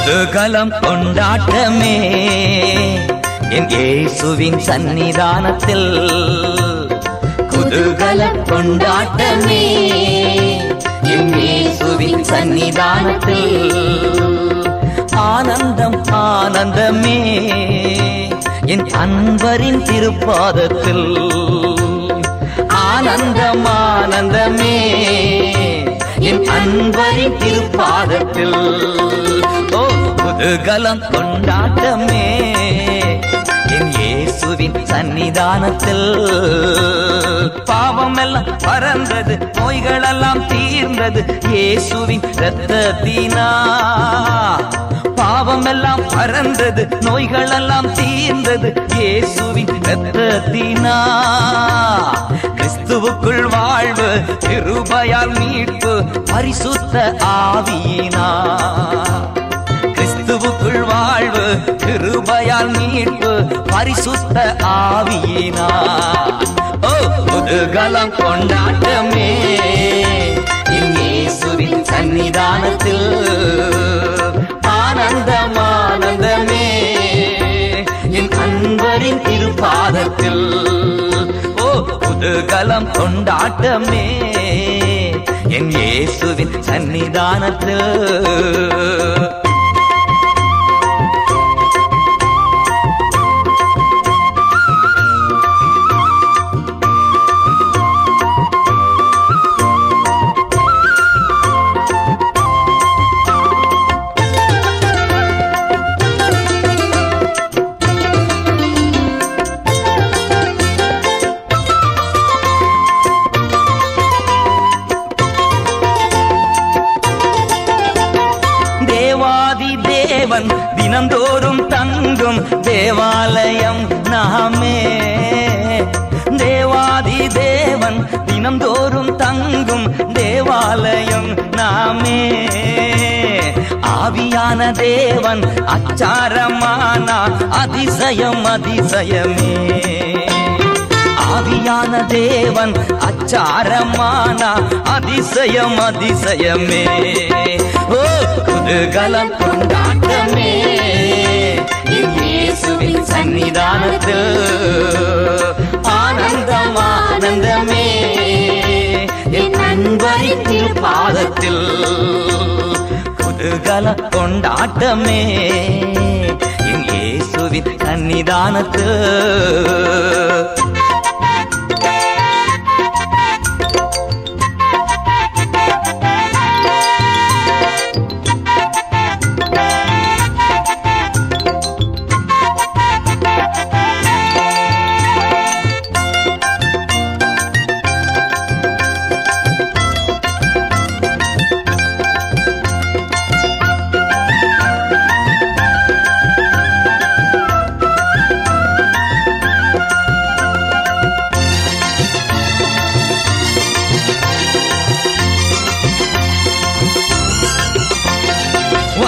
குதூகலம் கொண்டாட்டமே. என் ஏசுவின் சன்னிதானத்தில் குதூகலம் கொண்டாட்டமே. என் ஏசுவின் சன்னிதானத்தில் ஆனந்தம் ஆனந்தமே. என் அன்பரின் திருப்பாதத்தில் ஆனந்தம் ஆனந்தமே. என் அன்பரின் திருப்பாதத்தில் கலம் கொண்டாட்டமே. என் இயேசுவின் சன்னிதானத்தில் பாவம் எல்லாம் பறந்தது நோய்களெல்லாம் தீர்ந்தது. இயேசுவின் ரத்தத்தினா பாவம் எல்லாம் பறந்தது நோய்களெல்லாம் தீர்ந்தது. இயேசுவின் ரத்தத்தினா கிறிஸ்துவுக்குள் வாழ்வு திருபயால் மீட்பு பரிசுத்த ஆவியினா. கிறிஸ்துவுக்குள் வாழ்வு கிருபையால் மீட்பு பரிசுத்த ஆவியினா. ஓ புதுகலம் கொண்டாட்டமே. என் இயேசுவின் சன்னிதானத்தில் ஆனந்தம் ஆனந்தமே என் அன்பரின் திருப்பாதத்தில் ஓ புதுகலம் கொண்டாட்டமே. என் இயேசுவின் சன்னிதானத்தில் தேவன் தினந்தோறும் தங்கும் தேவாலயம் நாமே. தேவாதி தேவன் தினந்தோறும் தங்கும் தேவாலயம் நாமே. ஆவியான தேவன் அச்சாரமானா அதிசயம் அதிசயமே. ஆவியான தேவன் சாரமானா அதிசயம் அதிசயமே. ஓ குதூகலம் கொண்டாட்டமே. இயேசுவின் சன்னிதானத்தில் ஆனந்தம் ஆனந்தமே. என் நண்பரின் பாதத்தில் குதூகல கொண்டாட்டமே. என் இயேசுவின் சன்னிதானத்தில்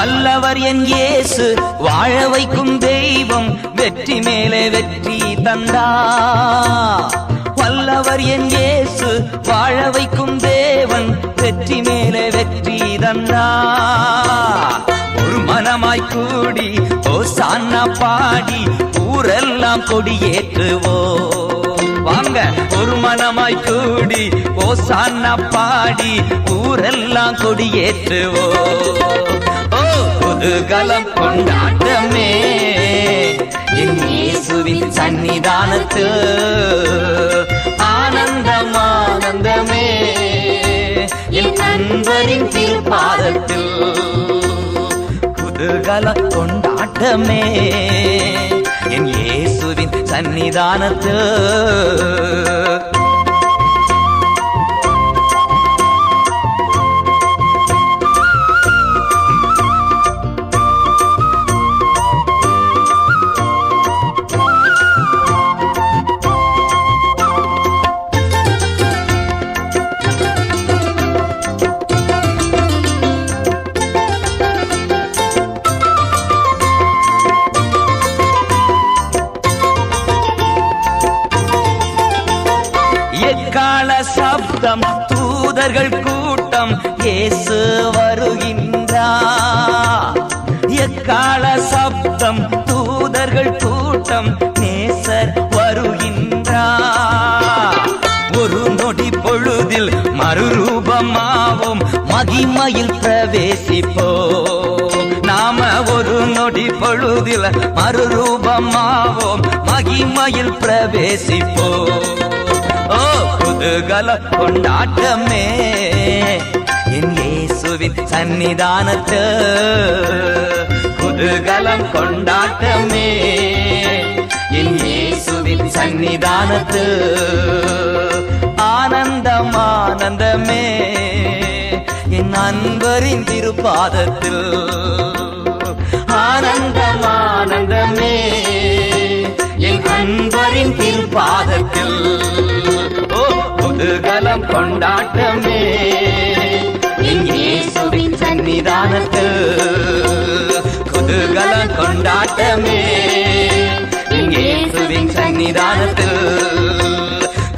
வல்லவர் என் இயேசு வாழ வைக்கும் தெய்வம் வெற்றி மேலே வெற்றி தந்தா. வல்லவர் என் இயேசு வாழ வைக்கும் தேவன் வெற்றி மேலே வெற்றி தந்தா. ஒரு மனமாய் கூடி ஓ சான்னா பாடி ஊரெல்லாம் கொடியேற்றுவோ. வாங்க ஒரு மனமாய் கூடி ஓ சான்னா பாடி ஊரெல்லாம் கொடியேற்றுவோ. புதுகலம் கொண்டாட்டமே. என் இயேசுவின் சன்னிதானத்து ஆனந்தம் ஆனந்தமே என் அன்பரின் திருப்பாதத்தில் குதூகல கொண்டாட்டமே. என் இயேசுவின் சன்னிதானத்து சப்தம் தூதர்கள் கூட்டம் இயேசு வருகின்றார் எக்கால சப்தம் தூதர்கள் கூட்டம் நேசர் வருகின்றார் ஒரு நொடி பொழுதில் மறுரூபமாவோம் மகிமையில் பிரவேசிப்போம் நாம ஒரு நொடி பொழுதில் மறுரூபமாவோம் மகிமையில் பிரவேசிப்போம் குதூகல கொண்டாட்டமே என் இயேசுவின் சன்னிதானத்து குதூகலம் கொண்டாட்டமே. என் இயேசுவின் சன்னிதானத்து ஆனந்தம் ஆனந்தமே என் அன்பரின் திருப்பாதத்தில் ஆனந்தம் ஆனந்தமே என் அன்பரின் திருப்பாதத்தில் குதூகலம் கொண்டாட்டமே. இயேசுவின் சன்னிதானத்து குதூகலம் கொண்டாட்டமே. இயேசுவின் சன்னிதானத்து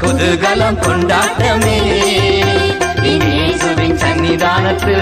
குதூகலம் கொண்டாட்டமே. இயேசுவின் சன்னிதானத்து